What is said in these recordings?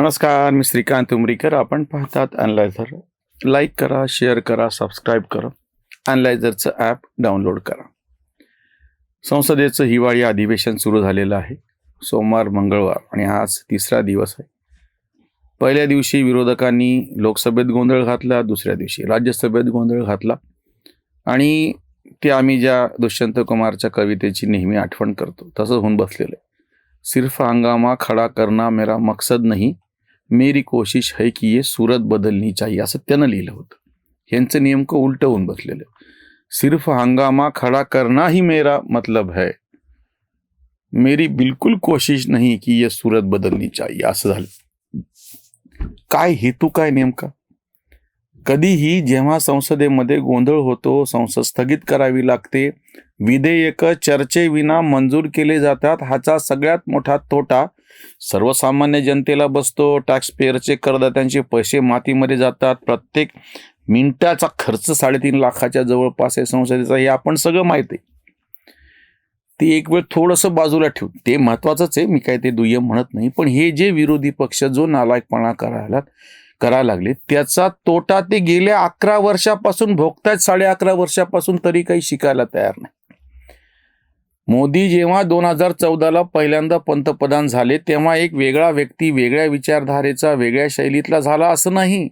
नमस्कार मी श्रीकांत उमरीकर. आपण पाहतात अनलायझर लाईक करा शेअर करा सबस्क्राईब करा. अनलायझरचं ॲप डाउनलोड करा. संसदेचं हिवाळी अधिवेशन सुरू झालेलं आहे. सोमवार मंगळवार आणि आज तिसरा दिवस आहे. पहिल्या दिवशी विरोधकांनी लोकसभेत गोंधळ घातला दुसऱ्या दिवशी राज्यसभेत गोंधळ घातला. आणि ते आम्ही ज्या दुष्यंत कुमारच्या कवितेची नेहमी आठवण करतो तसं होऊन बसलेलं आहे. सिर्फ हंगामा खडा करना मेरा मकसद नहीं मेरी कोशिश है की ये सूरत बदलनी चाहिए असं त्यानं लिहिलं होतं. यांचं नेमकं उलट होऊन बसलेलं सिर्फ हंगामा खडा करना ही मेरा मतलब है. मेरी बिलकुल कोशिश नाही की ये सूरत बदलनी चाहिए असं झालं. काय हेतू काय नेमका? कधीही जेव्हा संसदेमध्ये गोंधळ होतो संसद स्थगित करावी लागते. विधेयक चर्चेविना मंजूर केले जातात हाचा सगळ्यात मोठा तोटा सर्वसामान्य जनतेला बसतो टॅक्स पेअरचे करदात्यांचे पैसे मातीमध्ये जातात प्रत्येक मिनिटाचा खर्च साडेतीन लाखाच्या जवळपास आहे संसदेचा हे आपण सगळं माहीत आहे. ते एक वेळ थोडंसं बाजूला ठेवून ते महत्वाचंच आहे मी काय ते दुय्यम म्हणत नाही पण हे जे विरोधी पक्ष जो नालायकपणा करायला करायला लागले त्याचा तोटा ते गेल्या अकरा वर्षापासून भोगतायत साडे अकरा वर्षापासून तरी काही शिकायला तयार नाही. मोदी जेव्हा दोन हजार चौदाला पहिल्यांदा पंतप्रधान झाले तेव्हा एक वेगळा व्यक्ती वेगळ्या विचारधारेचा वेगळ्या शैलीतला झाला असं नाही.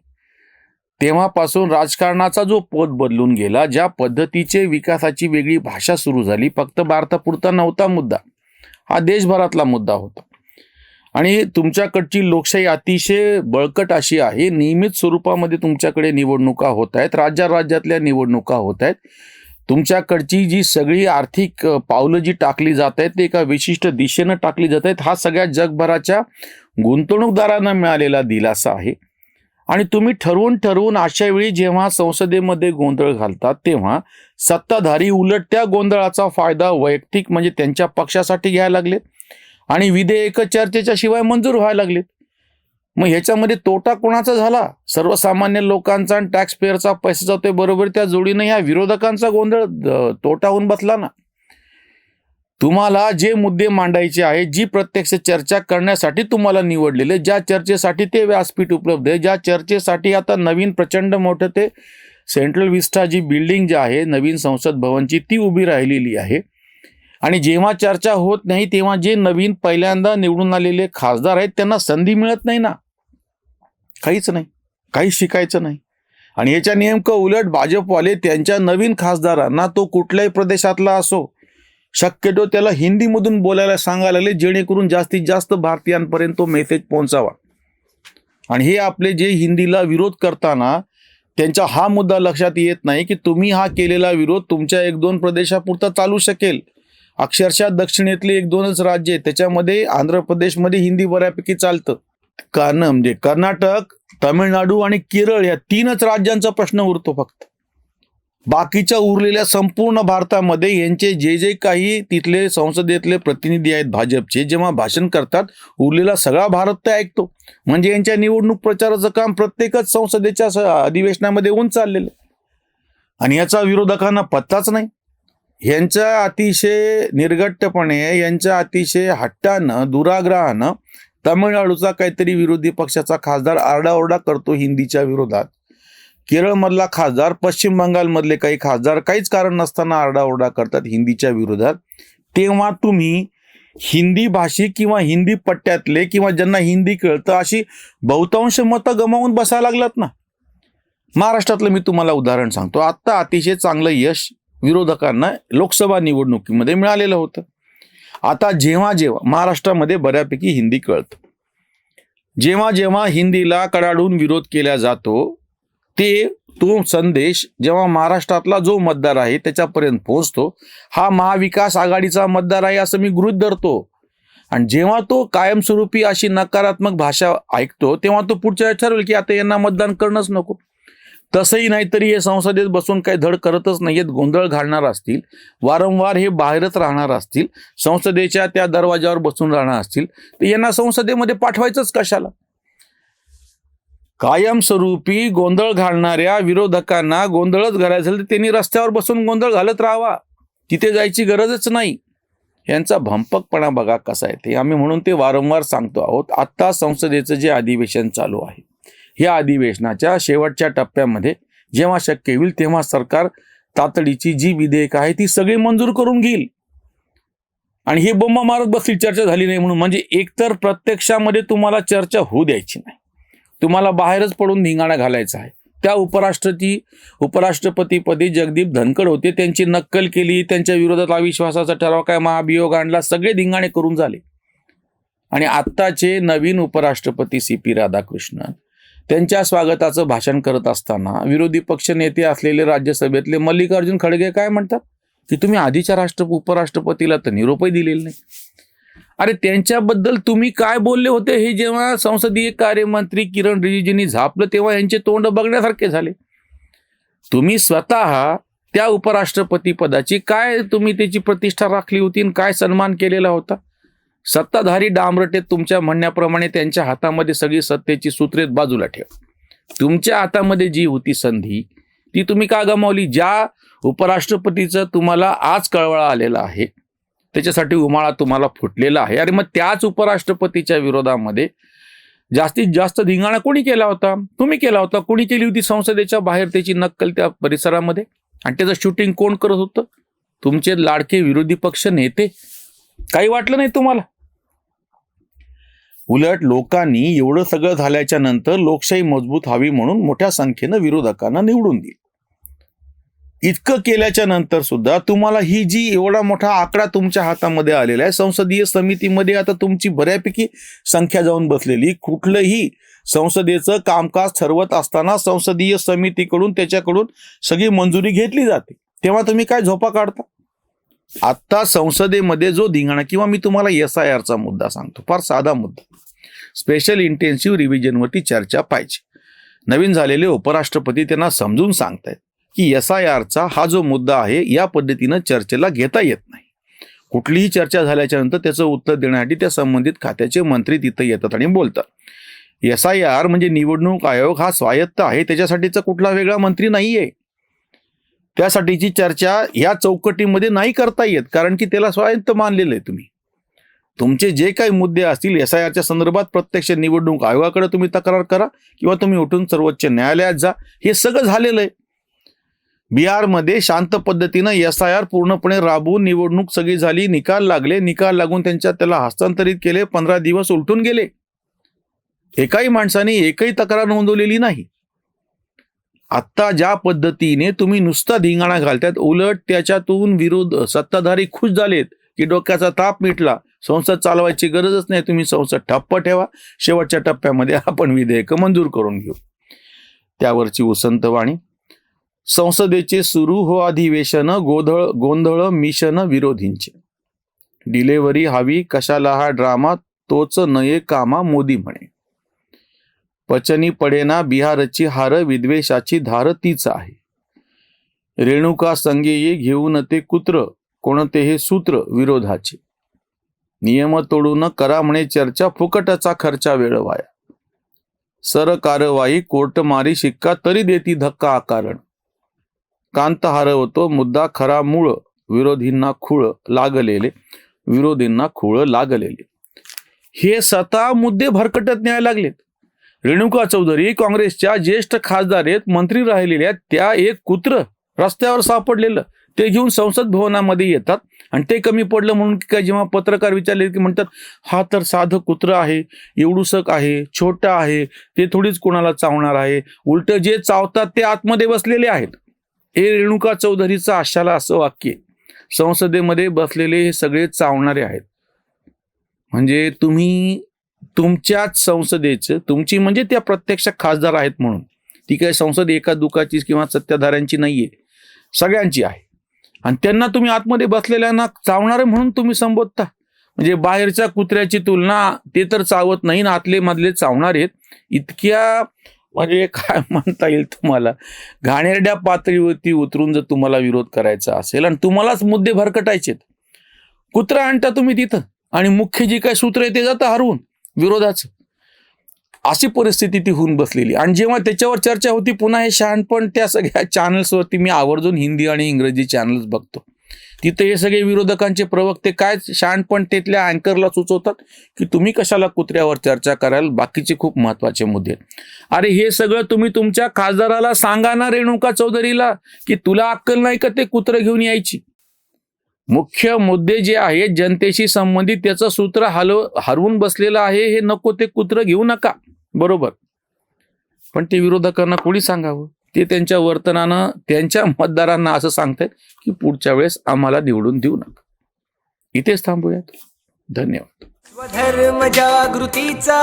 तेव्हापासून राजकारणाचा जो पद बदलून गेला ज्या पद्धतीचे विकासाची वेगळी भाषा सुरू झाली फक्त भारतापुरता नव्हता मुद्दा. हा देशभरातला मुद्दा होता. आणि तुमच्याकडची लोकशाही अतिशय बळकट अशी आहे. नियमित स्वरूपामध्ये तुमच्याकडे निवडणुका होत आहेत राज्या राज्यातल्या निवडणुका होत आहेत. तुमच्याकडची जी सगळी आर्थिक पावलं जी टाकली जात आहेत ते एका विशिष्ट दिशेनं टाकली जात आहेत हा सगळ्या जगभराच्या गुंतवणूकदारांना मिळालेला दिलासा आहे. आणि तुम्ही ठरवून ठरवून अशा वेळी जेव्हा संसदेमध्ये गोंधळ घालतात तेव्हा सत्ताधारी उलट त्या गोंधळाचा फायदा वैयक्तिक म्हणजे त्यांच्या पक्षासाठी घ्यायला लागलेत आणि विधेयक चर्चेच्या शिवाय मंजूर व्हायला लागलेत. मग ह्याच्यामध्ये तोटा कोणाचा झाला? सर्वसामान्य लोकांचा आणि टॅक्स पेअरचा पैसा जातोय बरोबर त्या जोडीने ह्या विरोधकांचा गोंधळ तोटा होऊन बसला ना. तुम्हाला जे मुद्दे मांडायचे आहेत जी प्रत्यक्ष चर्चा करण्यासाठी तुम्हाला निवडलेले ज्या चर्चेसाठी ते व्यासपीठ उपलब्ध आहे ज्या चर्चेसाठी आता नवीन प्रचंड मोठं ते सेंट्रल विस्टा जी बिल्डिंग जी आहे नवीन संसद भवनची ती उभी राहिलेली आहे. आणि जेव्हा चर्चा होत नाही तेव्हा जे नवीन पहिल्यांदा निवडून आलेले खासदार आहेत त्यांना संधी मिळत नाही ना. काहीच नाही. काही शिकायचं नाही. आणि याच्या नेमकं उलट भाजपवाले त्यांच्या नवीन खासदारांना तो कुठल्याही प्रदेशातला असो शक्यतो त्याला हिंदीमधून बोलायला सांगायला लागले जेणेकरून जास्तीत जास्त भारतीयांपर्यंत तो मेसेज पोहोचावा. आणि हे आपले जे हिंदीला विरोध करताना त्यांचा हा मुद्दा लक्षात येत नाही की तुम्ही हा केलेला विरोध तुमच्या एक दोन प्रदेशापुरता चालू शकेल. अक्षरशः दक्षिणेतले एक दोनच राज्य आहेत त्याच्यामध्ये आंध्र प्रदेशमध्ये हिंदी बऱ्यापैकी चालतं. कारण म्हणजे कर्नाटक तामिळनाडू आणि केरळ या तीनच राज्यांचा प्रश्न उरतो फक्त. बाकीच्या उरलेल्या संपूर्ण भारतामध्ये यांचे जे जे काही तिथले संसदेतले प्रतिनिधी आहेत भाजपचे जेव्हा भाषण करतात उरलेला सगळा भारत ते ऐकतो. म्हणजे यांच्या निवडणूक प्रचाराचं काम प्रत्येकच संसदेच्या अधिवेशनामध्ये होऊन चाललेलं आणि याचा विरोधकांना पत्ताच नाही. यांच्या अतिशय निर्घट्टपणे यांच्या अतिशय हट्टानं दुराग्रहानं तामिळनाडूचा काहीतरी विरोधी पक्षाचा खासदार आरडाओरडा करतो हिंदीच्या विरोधात. केरळमधला खासदार पश्चिम बंगालमधले काही खासदार काहीच कारण नसताना आरडाओरडा करतात हिंदीच्या विरोधात. तेव्हा तुम्ही हिंदी भाषिक किंवा हिंदी पट्ट्यातले किंवा ज्यांना हिंदी कळतं अशी बहुतांश मतं गमावून बसायला लागलात ना? महाराष्ट्रातलं मी तुम्हाला उदाहरण सांगतो. आत्ता अतिशय चांगलं यश विरोधकांना लोकसभा निवडणुकीमध्ये मिळालेलं होतं. आता जेव्हा जेव्हा महाराष्ट्रामध्ये बऱ्यापैकी हिंदी कळतं. जेव्हा जेव्हा हिंदीला कडाडून विरोध केला जातो ते तो संदेश जेव्हा महाराष्ट्रातला जो मतदार आहे त्याच्यापर्यंत पोहोचतो हा महाविकास आघाडीचा मतदार आहे असं मी गृहित धरतो. आणि जेव्हा तो कायमस्वरूपी अशी नकारात्मक भाषा ऐकतो तेव्हा तो पुढच्या ठरवेल की आता यांना मतदान करणंच नको. तसंही नाहीतरी हे संसदेत बसून काही धड करतच नाहीयेत गोंधळ घालणार असतील वारंवार हे बाहेरच राहणार असतील संसदेच्या त्या दरवाजावर बसून राहणार असतील तर यांना संसदेमध्ये पाठवायचंच कशाला? कायमस्वरूपी गोंधळ घालणाऱ्या विरोधकांना गोंधळच घालायचं तर त्यांनी रस्त्यावर बसून गोंधळ घालत राहावा. तिथे जायची गरजच नाही. यांचा भंपकपणा बघा कसा आहे. ते आम्ही म्हणून ते वारंवार सांगतो आहोत. आत्ता संसदेचं जे अधिवेशन चालू आहे या अधिवेशनाच्या शेवटच्या टप्प्यामध्ये जेव्हा शक्य होईल तेव्हा सरकार तातडीची जी विधेयक आहे ती सगळी मंजूर करून घेईल. आणि हे बोंबा मारत बसली चर्चा झाली नाही म्हणून. म्हणजे एकतर प्रत्यक्षामध्ये तुम्हाला चर्चा होऊ द्यायची नाही. तुम्हाला बाहेरच पडून धिंगाणा घालायचा आहे. त्या उपराष्ट्रपती उपराष्ट्रपतीपदी जगदीप धनखड होते. त्यांची नक्कल केली त्यांच्या विरोधात अविश्वासाचा ठराव काय महाभियोग आणला सगळे धिंगाणे करून झाले. आणि आत्ताचे नवीन उपराष्ट्रपती सी पी राधाकृष्णन त्यांच्या स्वागताचं भाषण करत असताना विरोधी पक्ष नेते असलेले राज्यसभेतले मल्लिकार्जुन खडगे काय म्हणतात? की तुम्ही आधीच्या राष्ट्र उपराष्ट्रपतीला तर निरोपही दिलेला नाही. अरे त्यांच्याबद्दल तुम्ही काय बोलले होते? हे जेव्हा संसदीय कार्यमंत्री किरण रिजिजूंनी झापलं तेव्हा यांचे तोंड बघण्यासारखे झाले. तुम्ही स्वतः त्या उपराष्ट्रपती पदाची काय तुम्ही त्याची प्रतिष्ठा राखली होती आणि काय सन्मान केलेला होता? सत्ताधारी डांबरटे तुमच्या म्हणण्याप्रमाणे त्यांच्या हातामध्ये सगळी सत्तेची सूत्रे बाजूला ठेव. तुमच्या हातामध्ये जी होती संधी ती तुम्ही का गमावली? ज्या उपराष्ट्रपतीचं तुम्हाला आज कळवळा आलेला आहे त्याच्यासाठी उमाळा तुम्हाला फुटलेला आहे. आणि मग त्याच उपराष्ट्रपतीच्या विरोधामध्ये जास्तीत जास्त धिंगाणा कोणी केला होता? तुम्ही केला होता. कोणी केली होती संसदेच्या बाहेर त्याची नक्कल त्या परिसरामध्ये? आणि त्याचं शूटिंग कोण करत होतं? तुमचे लाडके विरोधी पक्ष नेते? काही वाटलं नाही तुम्हाला? उलट लोकांनी एवढं सगळं झाल्याच्यानंतर लोकशाही मजबूत हवी म्हणून मोठ्या संख्येनं विरोधकांना निवडून दिली. इतकं केल्याच्यानंतर सुद्धा तुम्हाला ही जी एवढा मोठा आकडा तुमच्या हातामध्ये आलेला आहे संसदीय समितीमध्ये आता तुमची बऱ्यापैकी संख्या जाऊन बसलेली. कुठलंही संसदेचं कामकाज ठरवत असताना संसदीय समितीकडून त्याच्याकडून सगळी मंजुरी घेतली जाते. तेव्हा तुम्ही काय झोपा काढता? आत्ता संसदेमध्ये जो धिंगाणा किंवा मी तुम्हाला एस आय आरचा मुद्दा सांगतो फार साधा मुद्दा. स्पेशल इंटेन्सिव्ह रिव्हिजनवरती चर्चा पाहिजे. नवीन झालेले उपराष्ट्रपती त्यांना समजून सांगतायत की एस आय आरचा हा जो मुद्दा आहे या पद्धतीनं चर्चेला घेता येत नाही. कुठलीही चर्चा झाल्याच्यानंतर त्याचं उत्तर देण्यासाठी त्या संबंधित खात्याचे मंत्री तिथं येतात आणि बोलतात. एस आय आर म्हणजे निवडणूक आयोग हा स्वायत्त आहे त्याच्यासाठीचा कुठला वेगळा मंत्री नाही आहे त्यासाठीची चर्चा या चौकटीमध्ये नाही करता येत कारण की त्याला स्वायत्त मानलेलं आहे तुम्ही. तुमचे जे काही मुद्दे असतील एस आय आरच्या संदर्भात प्रत्यक्ष निवडणूक आयोगाकडे तुम्ही तक्रार करा किंवा तुम्ही उठून सर्वोच्च न्यायालयात जा. हे सगळं झालेलं आहे. बिहारमध्ये शांत पद्धतीनं एस आय आर पूर्णपणे राबवून निवडणूक सगळी झाली निकाल लागले. निकाल लागून त्यांच्या त्याला हस्तांतरित केले. पंधरा दिवस उलटून गेले. एकाही माणसाने एकही तक्रार नोंदवलेली नाही. आत्ता ज्या पद्धतीने तुम्ही नुसता धिंगाणा घालतात उलट त्याच्यातून विरोध सत्ताधारी खुश झालेत की डोक्याचा ताप मिटला. संसद चालवायची गरजच नाही. तुम्ही संसद ठप्प ठेवा. शेवटच्या टप्प्यामध्ये आपण विधेयक मंजूर करून घेऊ. त्यावरची उसंत वाणी. संसदेचे सुरू हो अधिवेशन गोंधळ गोंधळ मिशन विरोधींचे. डिलेव्हरी हवी कशाला हा ड्रामा तोच नये कामा मोदी म्हणे. पचनी पडेना बिहारची हार विद्वेषाची धार तीच आहे. रेणुका संगे ये घेऊन ते कुत्र कोणते हे सूत्र विरोधाचे. नियम तोडून करा म्हणे चर्चा फुकटाचा खर्चा वेळ वाया सर कारवाई कोर्टमारी शिक्का तरी देती धक्का आकारण. कांत हरवतो मुद्दा खरा मूळ विरोधींना खूळ लागलेले विरोधींना खूळ लागलेले. हे स्वतः मुद्दे भरकटत न्याय लागलेत. रेणुका चौधरी काँग्रेसच्या ज्येष्ठ खासदार आहेत मंत्री राहिलेल्या त्या एक कुत्र रस्त्यावर सापडलेलं. ते घेऊन संसद भवनामध्ये येतात. आणि ते कमी पडलं म्हणून काय जेव्हा पत्रकार विचारले की म्हणतात हा तर साधं कुत्र आहे एवढूसक आहे छोटं आहे ते थोडीच कोणाला चावणार आहे. उलट जे चावतात ते आतमध्ये बसलेले आहेत. हे रेणुका चौधरीचं आशाला असं वाक्य आहे. संसदेमध्ये बसलेले हे सगळे चावणारे आहेत. म्हणजे तुम्ही तुमच्याच संसदेचं तुमची म्हणजे त्या प्रत्यक्ष खासदार आहेत म्हणून. ती काय संसद एका दुखाची किंवा सत्ताधाऱ्यांची नाहीये. सगळ्यांची आहे. आणि त्यांना तुम्ही आतमध्ये बसलेल्यांना चावणारे म्हणून तुम्ही संबोधता. म्हणजे बाहेरच्या कुत्र्याची तुलना ते तर चावत नाही ना आतले मधले चावणार आहेत. इतक्या म्हणजे काय म्हणता येईल तुम्हाला? घाणेरड्या पातळीवरती उतरून जर तुम्हाला विरोध करायचा असेल आणि तुम्हालाच मुद्दे भरकटायचेत कुत्रा आणता तुम्ही तिथं. आणि मुख्य जी काही सूत्र आहे ते जातं हरवून विरोधाचं. अशी परिस्थिती ती होऊन बसलेली. आणि जेव्हा त्याच्यावर चर्चा होती पुन्हा हे शहाणपण त्या सगळ्या चॅनल्सवरती मी आवर्जून हिंदी आणि इंग्रजी चॅनल्स बघतो. तिथे हे सगळे विरोधकांचे प्रवक्ते काय शहाणपण तिथल्या अँकरला सुचवतात की तुम्ही कशाला कुत्र्यावर चर्चा कराल? बाकीचे खूप महत्त्वाचे मुद्दे अरे हे सगळं तुम्ही तुमच्या खासदाराला सांगा ना रेणुका चौधरीला की तुला अक्कल नाही का ते कुत्रं घेऊन यायची? मुख्य मुद्दे जे आहेत जनतेशी संबंधित त्याचं सूत्र हलव हरवून बसलेलं आहे हे नको ते कुत्र घेऊ नका. बरोबर. पण ते विरोधकांना कोणी सांगावं? ते त्यांच्या वर्तनानं त्यांच्या मतदारांना असं सांगतायत की पुढच्या वेळेस आम्हाला निवडून देऊ नका. इथेच थांबूयात. धन्यवाद. स्वधर्म जागृतीचा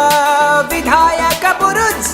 विधायक बुरुज